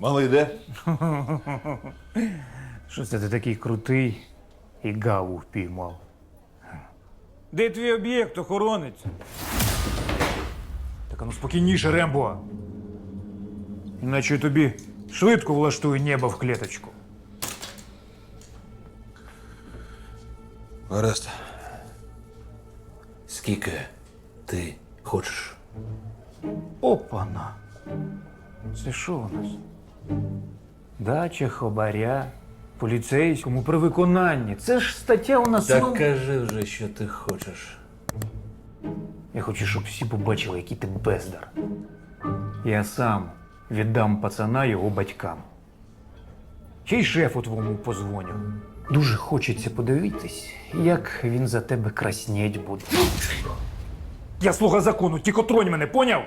Малий де? Що це ти такий крутий і гаву впіймав? Де твій об'єкт, охоронець? Так а ну спокійніше, Рембо. Іначе я тобі швидко влаштую небо в клеточку. Гаразд. Скільки ти хочеш? Опана. Це що у нас? Дача хабаря поліцейському при виконанні. Це ж стаття у нас. Так ну- кажи вже, що ти хочеш. Я хочу, щоб всі побачили, який ти бездар. Я сам віддам пацана його батькам. Ще й шефу твому позвоню. Дуже хочеться подивитись, як він за тебе краснеть буде. Я слуга закону, тільки тронь мене, поняв?